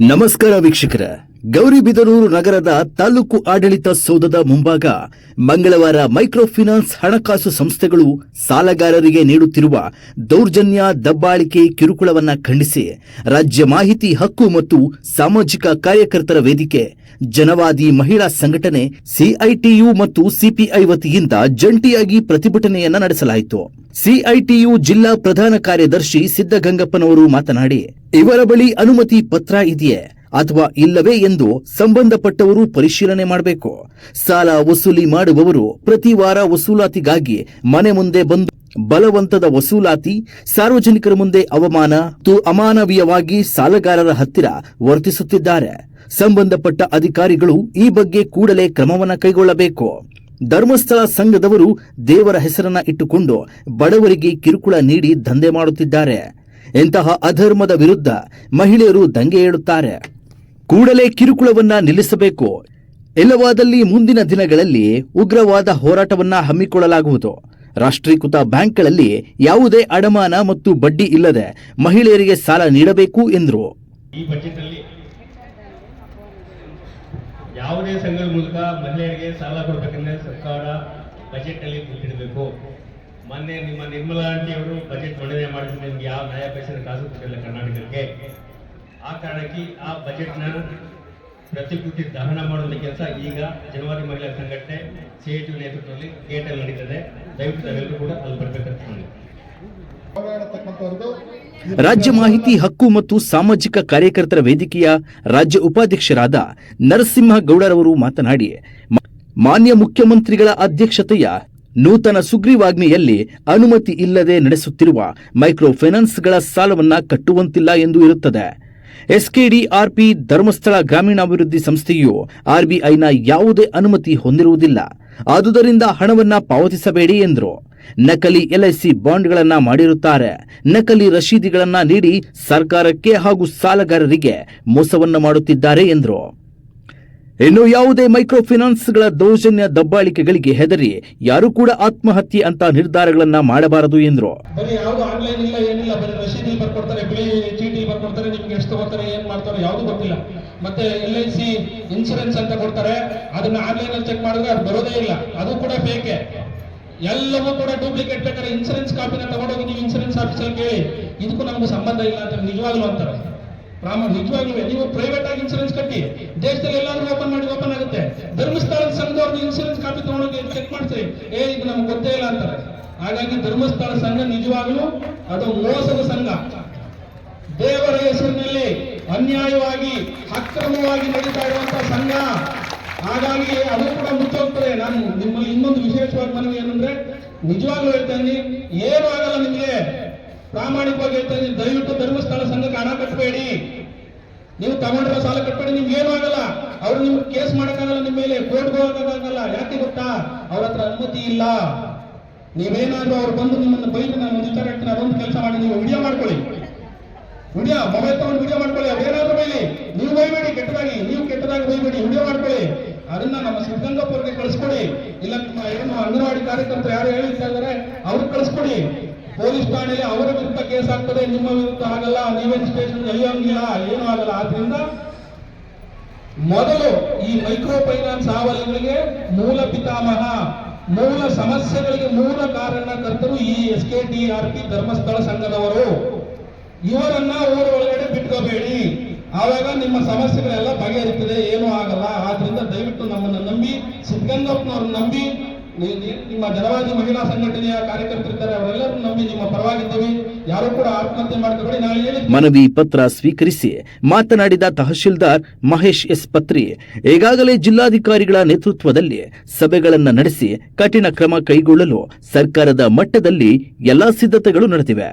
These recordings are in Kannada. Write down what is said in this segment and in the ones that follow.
ನಮಸ್ಕಾರ ವೀಕ್ಷಕರ. ಗೌರಿಬಿದನೂರು ನಗರದ ತಾಲೂಕು ಆಡಳಿತ ಸೌಧದ ಮುಂಭಾಗ ಮಂಗಳವಾರ ಮೈಕ್ರೋ ಫಿನಾನ್ಸ್ ಹಣಕಾಸು ಸಂಸ್ಥೆಗಳು ಸಾಲಗಾರರಿಗೆ ನೀಡುತ್ತಿರುವ ದೌರ್ಜನ್ಯ ದಬ್ಬಾಳಿಕೆ ಕಿರುಕುಳವನ್ನು ಖಂಡಿಸಿ ರಾಜ್ಯ ಮಾಹಿತಿ ಹಕ್ಕು ಮತ್ತು ಸಾಮಾಜಿಕ ಕಾರ್ಯಕರ್ತರ ವೇದಿಕೆ, ಜನವಾದಿ ಮಹಿಳಾ ಸಂಘಟನೆ ಸಿಐಟಿಯು ಮತ್ತು ಸಿಪಿಐ ವತಿಯಿಂದ ಜಂಟಿಯಾಗಿ ಪ್ರತಿಭಟನೆಯನ್ನ ನಡೆಸಲಾಯಿತು. ಸಿಐಟಿಯು ಜಿಲ್ಲಾ ಪ್ರಧಾನ ಕಾರ್ಯದರ್ಶಿ ಸಿದ್ದಗಂಗಪ್ಪನವರು ಮಾತನಾಡಿ, ಇವರ ಬಳಿ ಅನುಮತಿ ಪತ್ರ ಇದೆಯೇ? ಅಥವಾ ಇಲ್ಲವೇ ಎಂದು ಸಂಬಂಧಪಟ್ಟವರು ಪರಿಶೀಲನೆ ಮಾಡಬೇಕು. ಸಾಲ ವಸೂಲಿ ಮಾಡುವವರು ಪ್ರತಿ ವಾರ ವಸೂಲಾತಿಗಾಗಿ ಮನೆ ಮುಂದೆ ಬಂದು ಬಲವಂತದ ವಸೂಲಾತಿ, ಸಾರ್ವಜನಿಕರ ಮುಂದೆ ಅವಮಾನ, ತು ಅಮಾನವೀಯವಾಗಿ ಸಾಲಗಾರರ ಹತ್ತಿರ ವರ್ತಿಸುತ್ತಿದ್ದಾರೆ. ಸಂಬಂಧಪಟ್ಟ ಅಧಿಕಾರಿಗಳು ಈ ಬಗ್ಗೆ ಕೂಡಲೇ ಕ್ರಮವನ್ನು ಕೈಗೊಳ್ಳಬೇಕು. ಧರ್ಮಸ್ಥಳ ಸಂಘದವರು ದೇವರ ಹೆಸರನ್ನ ಇಟ್ಟುಕೊಂಡು ಬಡವರಿಗೆ ಕಿರುಕುಳ ನೀಡಿ ದಂಧೆ ಮಾಡುತ್ತಿದ್ದಾರೆ. ಇಂತಹ ಅಧರ್ಮದ ವಿರುದ್ಧ ಮಹಿಳೆಯರು ದಂಗೆ ಏಳುತ್ತಾರೆ. ಕೂಡಲೇ ಕಿರುಕುಳವನ್ನ ನಿಲ್ಲಿಸಬೇಕು. ಇಲ್ಲವಾದಲ್ಲಿ ಮುಂದಿನ ದಿನಗಳಲ್ಲಿ ಉಗ್ರವಾದ ಹೋರಾಟವನ್ನ ಹಮ್ಮಿಕೊಳ್ಳಲಾಗುವುದು. ರಾಷ್ಟ್ರೀಕೃತ ಬ್ಯಾಂಕ್ಗಳಲ್ಲಿ ಯಾವುದೇ ಅಡಮಾನ ಮತ್ತು ಬಡ್ಡಿ ಇಲ್ಲದೆ ಮಹಿಳೆಯರಿಗೆ ಸಾಲ ನೀಡಬೇಕು ಎಂದರು. ಈ ಬಜೆಟ್ನಲ್ಲಿ ಯಾವುದೇ ಸಂಘದ ಮೂಲಕ ಮಹಿಳೆಯರಿಗೆ ಸಾಲ ಕೊಡಬೇಕಂದ್ರೆ ಸರ್ಕಾರ ಬಜೆಟ್ನಲ್ಲಿ ಗುರುತಿಡಬೇಕು ಮೊನ್ನೆ ನಿಮ್ಮ ನಿರ್ಮಲಾ ಆಂಟಿ ಅವರು ಬಜೆಟ್ ಮಂಡನೆ ಮಾಡಿದ್ರೆ. ನಿಮ್ಗೆ ಯಾವ ನ್ಯಾಯ ಪೈಸೆ ಕಾಸು ಕೊಟ್ಟಿಲ್ಲ ಕರ್ನಾಟಕಕ್ಕೆ. ಆ ಕಾರಣಕ್ಕೆ ಆ ಬಜೆಟ್ನ ಪ್ರತಿಕೃತಿ ದಹನ ಮಾಡುವ ಕೆಲಸ ಈಗ ಜನವರಿ ಮಹಿಳಾ ಸಂಘಟನೆ ಸಿಐಟಿ ನೇತೃತ್ವದಲ್ಲಿ ಗೇಟಲ್ಲಿ ನಡೀತದೆ. ದಯವಿಟ್ಟು ನಾವೆಲ್ಲರೂ ಕೂಡ ಅಲ್ಲಿ ಬರಬೇಕಂತ ರಾಜ್ಯ ಮಾಹಿತಿ, ಹಕ್ಕು ಮತ್ತು ಸಾಮಾಜಿಕ ಕಾರ್ಯಕರ್ತರ ವೇದಿಕೆಯ ರಾಜ್ಯ ಉಪಾಧ್ಯಕ್ಷರಾದ ನರಸಿಂಹಗೌಡರವರು ಮಾತನಾಡಿ, ಮಾನ್ಯ ಮುಖ್ಯಮಂತ್ರಿಗಳ ಅಧ್ಯಕ್ಷತೆಯ ನೂತನ ಸುಗ್ರೀವಾಜ್ಞೆಯಲ್ಲಿ ಅನುಮತಿ ಇಲ್ಲದೆ ನಡೆಸುತ್ತಿರುವ ಮೈಕ್ರೋ ಫೈನಾನ್ಸ್ಗಳ ಸಾಲವನ್ನು ಕಟ್ಟುವಂತಿಲ್ಲ ಎಂದು ಇರುತ್ತದೆ. ಎಸ್ಕೆಡಿಆರ್ಪಿ ಧರ್ಮಸ್ಥಳ ಗ್ರಾಮೀಣಾಭಿವೃದ್ಧಿ ಸಂಸ್ಥೆಯು ಆರ್ಬಿಐನ ಯಾವುದೇ ಅನುಮತಿ ಹೊಂದಿರುವುದಿಲ್ಲ. ಆದುದರಿಂದ ಹಣವನ್ನ ಪಾವತಿಸಬೇಡಿ ಎಂದರು. ನಕಲಿ ಎಲ್ಐಸಿ ಬಾಂಡ್ಗಳನ್ನ ಮಾಡಿರುತ್ತಾರೆ. ನಕಲಿ ರಶೀದಿಗಳನ್ನ ನೀಡಿ ಸರ್ಕಾರಕ್ಕೆ ಹಾಗೂ ಸಾಲಗಾರರಿಗೆ ಮೋಸವನ್ನ ಮಾಡುತ್ತಿದ್ದಾರೆ ಎಂದರು. ಇನ್ನು ಯಾವುದೇ ಮೈಕ್ರೋ ಫಿನಾನ್ಸ್ಗಳ ದೌರ್ಜನ್ಯ ದಬ್ಬಾಳಿಕೆಗಳಿಗೆ ಹೆದರಿ ಯಾರು ಕೂಡ ಆತ್ಮಹತ್ಯೆ ಅಂತ ನಿರ್ಧಾರಗಳನ್ನ ಮಾಡಬಾರದು ಎಂದರು. ಯಾವ್ದು ಗೊತ್ತಿಲ್ಲ. ಮತ್ತೆ ಎಲ್ ಐ ಸಿ ಇನ್ಸೂರೆನ್ಸ್ ಅಂತ ಕೊಡ್ತಾರೆ. ಅದನ್ನ ಆನ್ಲೈನ್ ಅಲ್ಲಿ ಚೆಕ್ ಮಾಡಿದ್ರೆ ಅದು ಬರೋದೇ ಇಲ್ಲ. ಅದು ಕೂಡ ಬೇಕೆ ಎಲ್ಲವೂ ಕೂಡ ಡೂಪ್ಲಿಕೇಟ್ ಬೇಕಾದ್ರೆ ಇನ್ಸೂರೆನ್ಸ್ ಕಾಪಿನ ತಗೊಂಡೋಗಿ ನೀವು ಇನ್ಸೂರೆನ್ಸ್ ಆಫೀಸಲ್ಲಿ ಕೇಳಿ. ಇದಕ್ಕೂ ನಮ್ಗೆ ಸಂಬಂಧ ಇಲ್ಲ ಅಂತ ನಿಜವಾಗ್ಲೂ ಅಂತಾರೆ. ಪ್ರಾಮಾಣಿಕ ನಿಜವಾಗ್ಲೂ ನೀವು ಪ್ರೈವೇಟ್ ಆಗಿ ಇನ್ಸೂರೆನ್ಸ್ ಕಟ್ಟಿ. ದೇಶದಲ್ಲಿ ಎಲ್ಲಾದ್ರೂ ಓಪನ್ ಮಾಡಿ ಓಪನ್ ಆಗುತ್ತೆ. ಧರ್ಮಸ್ಥಳದ ಸಂಘದವ್ರದ್ದು ಇನ್ಸೂರೆನ್ಸ್ ಕಾಪಿ ತಗೊಂಡೋಗಿ ಚೆಕ್ ಮಾಡ್ತೀರಿ. ಏ, ಇದು ನಮ್ಗೆ ಗೊತ್ತೇ ಇಲ್ಲ ಅಂತಾರೆ. ಹಾಗಾಗಿ ಧರ್ಮಸ್ಥಳ ಸಂಘ ನಿಜವಾಗ್ಲೂ ಅದು ಮೋಸದ ಸಂಘ. ದೇವರ ಹೆಸರಿನಲ್ಲಿ ಅನ್ಯಾಯವಾಗಿ, ಅಕ್ರಮವಾಗಿ ನಡೀತಾ ಇರುವಂತಹ ಸಂಘ, ಹಾಗಾಗಿ ಅದು ಕೂಡ ಮುಚ್ಚೋಗ್ತದೆ ನಾನು ನಿಮ್ಮಲ್ಲಿ ಇನ್ನೊಂದು ವಿಶೇಷವಾಗಿ ಮನವಿ ಏನಂದ್ರೆ, ನಿಜವಾಗ್ಲೂ ಹೇಳ್ತೇನೆ ಏನು ಆಗಲ್ಲ ನಿಮಗೆ. ಪ್ರಾಮಾಣಿಕವಾಗಿ ಹೇಳ್ತೇನೆ ದಯವಿಟ್ಟು ಧರ್ಮಸ್ಥಳ ಸಂಘಕ್ಕೆ ಹಣ ಕಟ್ಟಬೇಡಿ. ನೀವು ತಗೊಂಡಿರೋ ಸಾಲ ಕಟ್ಟಬೇಡಿ, ನಿಮ್ಗೆ ಏನೂ ಆಗಲ್ಲ. ಅವ್ರು ನಿಮ್ಗೆ ಕೇಸ್ ಮಾಡಕ್ಕಾಗಲ್ಲ ನಿಮ್ಮ ಮೇಲೆ, ಕೋರ್ಟ್ಗೆ ಹೋಗಕ್ಕಾಗಲ್ಲ. ಯಾಕೆ ಗೊತ್ತಾ? ಅವ್ರ ಹತ್ರ ಅನುಮತಿ ಇಲ್ಲ. ನೀವೇನಾದ್ರೂ ಅವ್ರು ಬಂದು ನಿಮ್ಮನ್ನ ಬೈದು ನಾನು ವಿಚಾರ ಅದೊಂದು ಕೆಲಸ ಮಾಡಿ, ನೀವು ವಿಡಿಯೋ ಮಾಡ್ಕೊಳ್ಳಿ. ವಿಡಿಯೋ, ಮೊಬೈಲ್ ತಗೊಂಡು ವಿಡಿಯೋ ಮಾಡ್ಕೊಳ್ಳಿ. ಅವ್ರೇನಾದ್ರೂ ಬೈಲಿ, ನೀವು ಬೈಬೇಡಿ, ಕೆಟ್ಟದಾಗಿ, ನೀವು ಕೆಟ್ಟದಾಗಿ ಬೈಬೇಡಿ, ವಿಡಿಯೋ ಮಾಡ್ಕೊಳ್ಳಿ. ಅದನ್ನ ನಮ್ಮ ಸಿದ್ಧಗಂಗಪ್ಪವ್ರಿಗೆ ಕಳಿಸ್ಕೊಡಿ. ಇಲ್ಲ, ನಿಮ್ಮ ಏನು ಅಂಗನವಾಡಿ ಕಾರ್ಯಕರ್ತರು ಯಾರು ಹೇಳ್ತಾ ಇದ್ದಾರೆ ಅವ್ರಿಗೆ ಕಳಿಸ್ಕೊಡಿ. ಪೊಲೀಸ್ ಠಾಣೆಯಲ್ಲಿ ಅವರ ವಿರುದ್ಧ ಕೇಸ್ ಆಗ್ತದೆ, ನಿಮ್ಮ ವಿರುದ್ಧ ಆಗಲ್ಲ ನೀವೇನು ಸ್ಟೇಷನ್ ಎಳೆಯೋಂಗಿಲ್ಲ, ಏನೂ ಆಗಲ್ಲ. ಆದ್ರಿಂದ ಮೊದಲು ಈ ಮೈಕ್ರೋ ಫೈನಾನ್ಸ್ ಆವಲಗಳಿಗೆ ಮೂಲ ಪಿತಾಮಹ, ಮೂಲ ಸಮಸ್ಯೆಗಳಿಗೆ ಮೂಲ ಕಾರಣಕರ್ತರು ಈ S K T R P Dharmasthala ಸಂಘದವರು. ಇವರನ್ನ ಊರ ಒಳಗಡೆ ಬಿಟ್ಕೋಬೇಡಿ. ಆವಾಗ ನಿಮ್ಮ ಸಮಸ್ಯೆಗಳೆಲ್ಲ ಬಗೆಹರಿತದೆ, ಏನೂ ಆಗಲ್ಲ. ಆದ್ರಿಂದ ದಯವಿಟ್ಟು ನಮ್ಮನ್ನು ನಂಬಿ, ಸಿದ್ಧಗಂಗಪ್ಪನವ್ರನ್ನ ನಂಬಿ ನಿಮ್ಮ ಜನವಾದಿ ಮಹಿಳಾ ಸಂಘಟನೆಯ ಕಾರ್ಯಕರ್ತರಿದ್ದಾರೆ ಅವರೆಲ್ಲರೂ ನಂಬಿ ನಿಮ್ಮ ಪರವಾಗಿದ್ದೀವಿ. ಯಾರು ಕೂಡ ಆತ್ಮಹತ್ಯೆ ಮಾಡ್ಕೋಬೇಡಿ ನಾಳೆ ಮನವಿ ಪತ್ರ ಸ್ವೀಕರಿಸಿ ಮಾತನಾಡಿದ ತಹಶೀಲ್ದಾರ್ ಮಹೇಶ್ ಎಸ್ ಪತ್ರಿ, ಈಗಾಗಲೇ ಜಿಲ್ಲಾಧಿಕಾರಿಗಳ ನೇತೃತ್ವದಲ್ಲಿ ಸಭೆಗಳನ್ನು ನಡೆಸಿ ಕಠಿಣ ಕ್ರಮ ಕೈಗೊಳ್ಳಲು ಸರ್ಕಾರದ ಮಟ್ಟದಲ್ಲಿ ಎಲ್ಲಾ ಸಿದ್ಧತೆಗಳು ನಡೆದಿವೆ.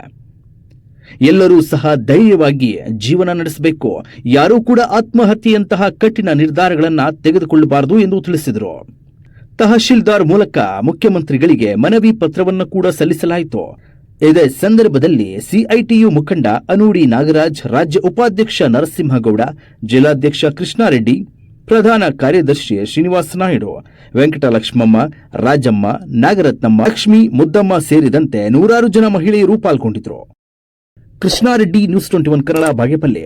ಎಲ್ಲರೂ ಸಹ ಧೈರ್ಯವಾಗಿ ಜೀವನ ನಡೆಸಬೇಕು. ಯಾರೂ ಕೂಡ ಆತ್ಮಹತ್ಯೆಯಂತಹ ಕಠಿಣ ನಿರ್ಧಾರಗಳನ್ನು ತೆಗೆದುಕೊಳ್ಳಬಾರದು ಎಂದು ತಿಳಿಸಿದರು. ತಹಶೀಲ್ದಾರ್ ಮೂಲಕ ಮುಖ್ಯಮಂತ್ರಿಗಳಿಗೆ ಮನವಿ ಪತ್ರವನ್ನು ಕೂಡ ಸಲ್ಲಿಸಲಾಯಿತು. ಇದೇ ಸಂದರ್ಭದಲ್ಲಿ ಸಿಐಟಿಯು ಮುಖಂಡ ಅನೂಡಿ ನಾಗರಾಜ್, ರಾಜ್ಯ ಉಪಾಧ್ಯಕ್ಷ ನರಸಿಂಹಗೌಡ, ಜಿಲ್ಲಾಧ್ಯಕ್ಷ ಕೃಷ್ಣಾರೆಡ್ಡಿ, ಪ್ರಧಾನ ಕಾರ್ಯದರ್ಶಿ ಶ್ರೀನಿವಾಸ ನಾಯ್ಡು, ವೆಂಕಟಲಕ್ಷ್ಮಮ್ಮ, ರಾಜಮ್ಮ, ನಾಗರತ್ನಮ್ಮ, ಲಕ್ಷ್ಮಿ, ಮುದ್ದಮ್ಮ ಸೇರಿದಂತೆ ನೂರಾರು ಜನ ಮಹಿಳೆಯರು ಪಾಲ್ಗೊಂಡಿದ್ರು Krishnareddy news twenty one Kannada Bagepalli